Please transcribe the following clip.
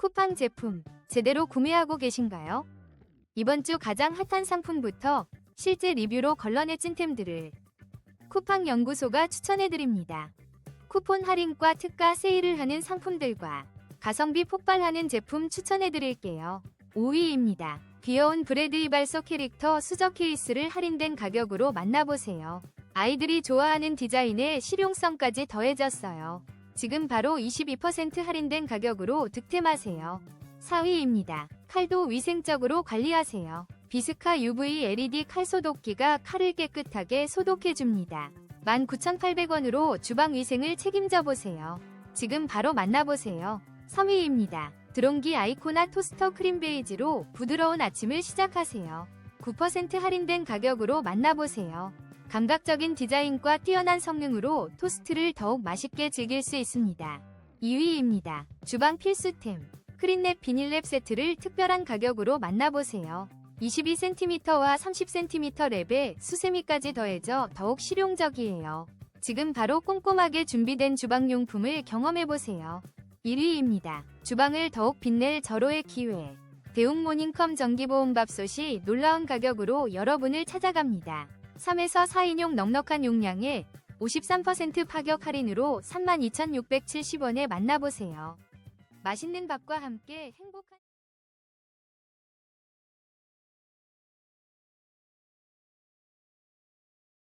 쿠팡 제품 제대로 구매하고 계신가요? 이번 주 가장 핫한 상품부터 실제 리뷰로 걸러내 찐템들을 쿠팡 연구소가 추천해드립니다. 쿠폰 할인과 특가 세일을 하는 상품들과 가성비 폭발하는 제품 추천해드릴게요. 5위입니다. 귀여운 브래드 이발소 캐릭터 수저 케이스를 할인된 가격으로 만나보세요. 아이들이 좋아하는 디자인에 실용성까지 더해졌어요. 지금 바로 22% 할인된 가격으로 득템하세요. 4위입니다. 칼도 위생적으로 관리하세요. 비스카 UV LED 칼 소독기가 칼을 깨끗하게 소독해줍니다. 19,800원으로 주방 위생을 책임져 보세요. 지금 바로 만나보세요. 3위입니다. 드론기 아이코나 토스터 크림 베이지로 부드러운 아침을 시작하세요. 9% 할인된 가격으로 만나보세요. 감각적인 디자인과 뛰어난 성능으로 토스트를 더욱 맛있게 즐길 수 있습니다. 2위입니다. 주방 필수템. 크린랩 비닐랩 세트를 특별한 가격으로 만나보세요. 22cm와 30cm 랩에 수세미까지 더해져 더욱 실용적이에요. 지금 바로 꼼꼼하게 준비된 주방용품을 경험해보세요. 1위입니다. 주방을 더욱 빛낼 절호의 기회. 대웅 모닝컴 전기보온밥솥이 놀라운 가격으로 여러분을 찾아갑니다. 3에서 4인용 넉넉한 용량에 53% 파격 할인으로 32,670원에 만나보세요. 맛있는 밥과 함께 행복한